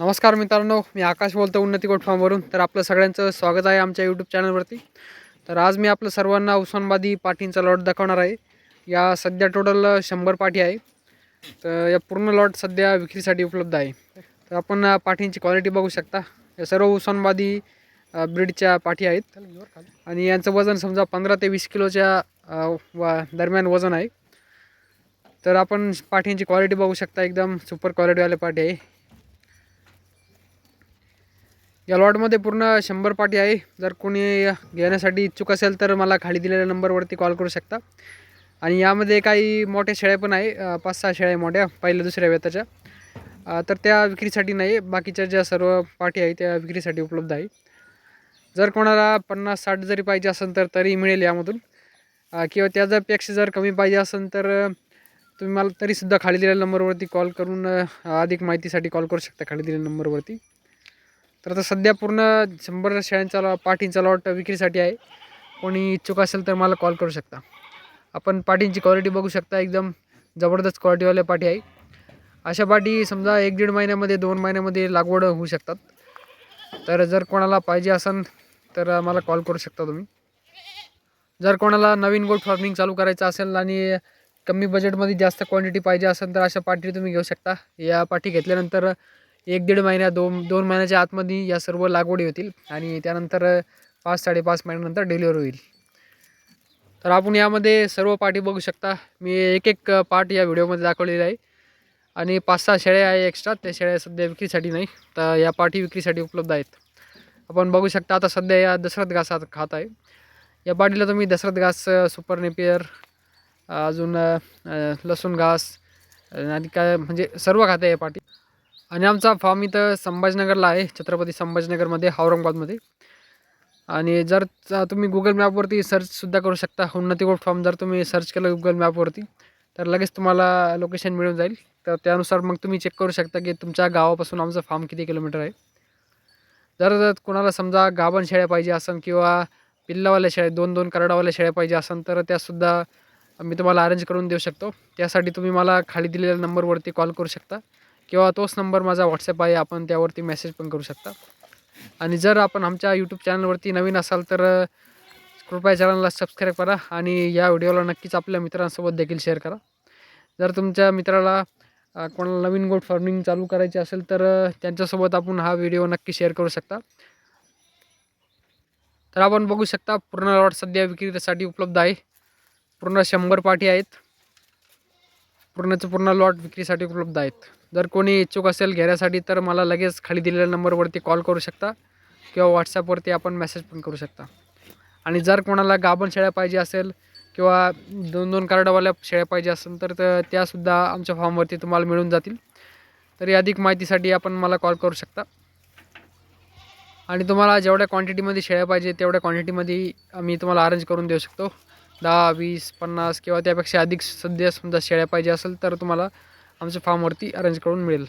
नमस्कार मित्रांनो मी आकाश बोलतो उन्नती गोट फॉर्मवरून तर आपलं सगळ्यांचं स्वागत आहे आमच्या यूट्यूब चॅनलवरती तर आज मी आपलं सर्वांना उस्मानबादी पाठींचा लॉट दाखवणार आहे. या सध्या टोटल शंभर पाठी आहे. तर या पूर्ण लॉट सध्या विक्रीसाठी उपलब्ध आहे. तर आपण पाठींची क्वालिटी बघू शकता. या सर्व उस्मानबादी ब्रीडच्या पाठी आहेत. आणि यांचं वजन समजा पंधरा ते वीस किलोच्या वा दरम्यान वजन आहे. तर आपण पाठींची क्वालिटी बघू शकता. एकदम सुपर क्वालिटीवाले पाठी आहे. या लॉटमध्ये पूर्ण शंभर पाटी आहे. जर कोणी घेण्यासाठी इच्छुक असेल तर मला खाली दिलेल्या नंबरवरती कॉल करू शकता. आणि यामध्ये काही मोठ्या शेळ्या पण आहे. पाच सहा शेळ्या आहे मोठ्या पहिल्या दुसऱ्या वेताच्या तर त्या विक्रीसाठी नाही बाकीच्या ज्या सर्व पाठी आहे त्या विक्रीसाठी उपलब्ध आहे. जर कोणाला पन्नास साठ जरी पाहिजे असेल तर तरी मिळेल यामधून. किंवा त्याच्यापेक्षा जर कमी पाहिजे असेल तर तुम्ही मला तरीसुद्धा खाली दिलेल्या नंबरवरती कॉल करून अधिक माहितीसाठी कॉल करू शकता खाली दिलेल्या नंबरवरती. तर आता सध्या पूर्ण शंभर शेळ्यांचा लॉ पाठींचा लॉट विक्रीसाठी आहे. कोणी इच्छुक असेल तर मला कॉल करू शकता. आपण पाठींची क्वालिटी बघू शकता. एकदम जबरदस्त क्वालिटीवाल्या पाठी आहे. अशा पाठी समजा एक दीड महिन्यामध्ये दोन महिन्यामध्ये लागवड होऊ शकतात. तर जर कोणाला पाहिजे असेल तर मला कॉल करू शकता तुम्ही. जर कोणाला नवीन गोट फार्मिंग चालू करायचं असेल आणि कमी बजेटमध्ये जास्त क्वांटिटी पाहिजे असेल तर अशा पाठी तुम्ही घेऊ शकता. या पाठी घेतल्यानंतर एक दीड महिन्या दोन दोन महिन्याच्या आतमध्ये या सर्व लागवडी होतील आणि त्यानंतर पाच साडेपाच महिन्यानंतर डिलिव्हर होईल. तर आपण यामध्ये सर्व पाठी बघू शकता. मी एक एक पार्ट या व्हिडिओमध्ये दाखवलेला आहे. आणि पाच सहा शेळ्या आहे एक्स्ट्रा त्या शेळ्या सध्या विक्रीसाठी नाही तर या पाठी विक्रीसाठी उपलब्ध आहेत. आपण बघू शकता आता सध्या या दशरथ घासात खात आहे. या पाठीला तुम्ही दशरथ घास सुपर नेपियर अजून लसूण घास आणि काय म्हणजे सर्व खाते या पाठी. आणि आमचा फॉर्म इथं संभाजीनगरला आहे छत्रपती संभाजीनगरमध्ये औरंगाबादमध्ये. आणि जर तुम्ही गुगल मॅपवरती सर्चसुद्धा करू शकता उन्नती फॉर्म जर तुम्ही सर्च केलं गुगल मॅपवरती तर लगेच तुम्हाला लोकेशन मिळून जाईल. तर त्यानुसार मग तुम्ही चेक करू शकता की तुमच्या गावापासून आमचं फार्म किती किलोमीटर आहे. जर जर कोणाला समजा गाभण शेळ्या पाहिजे असेल किंवा पिल्लावाल्या शेळ्या दोन दोन करडावाल्या शेळ्या पाहिजे असेल तर त्यासुद्धा मी तुम्हाला अरेंज करून देऊ शकतो. त्यासाठी तुम्ही मला खाली दिलेल्या नंबरवरती कॉल करू शकता. किंवा तोच नंबर माझा व्हॉट्सअप आहे आपण त्यावरती मेसेज पण करू शकता. आणि जर आपण आमच्या यूट्यूब चॅनलवरती नवीन असाल तर कृपया चॅनलला सबस्क्राईब करा आणि या व्हिडिओला नक्कीच आपल्या मित्रांसोबत देखील शेअर करा. जर तुमच्या मित्राला कोणाला नवीन गोट फार्मिंग चालू करायची असेल तर त्यांच्यासोबत आपण हा व्हिडिओ नक्की शेअर करू शकता. तर आपण बघू शकता पूर्ण लॉट सध्या विक्रीसाठी उपलब्ध आहे. पूर्ण शंभर पाठी आहेत. पूर्णचं पूर्ण लॉट विक्रीसाठी उपलब्ध आहेत. जर कोणी इच्छुक असेल घेण्यासाठी तर मला लगेच खाली दिलेल्या नंबरवरती कॉल करू शकता किंवा व्हॉट्सॲपवरती आपण मेसेज पण करू शकता. आणि जर कोणाला गाभण शेळ्या पाहिजे असेल किंवा दोन दोन कार्डवाल्या शेळ्या पाहिजे असेल तर त्यासुद्धा आमच्या फॉर्मवरती तुम्हाला मिळून जातील. तरी अधिक माहितीसाठी आपण मला कॉल करू शकता. आणि तुम्हाला जेवढ्या क्वांटिटीमध्ये शेळ्या पाहिजे तेवढ्या क्वांटिटीमध्ये आम्ही तुम्हाला अरेंज करून देऊ शकतो. दहा वीस पन्नास किंवा त्यापेक्षा अधिक सध्या समजा शेळ्या पाहिजे असेल तर तुम्हाला आमच्या फार्मवरती अरेंज करून मिळेल.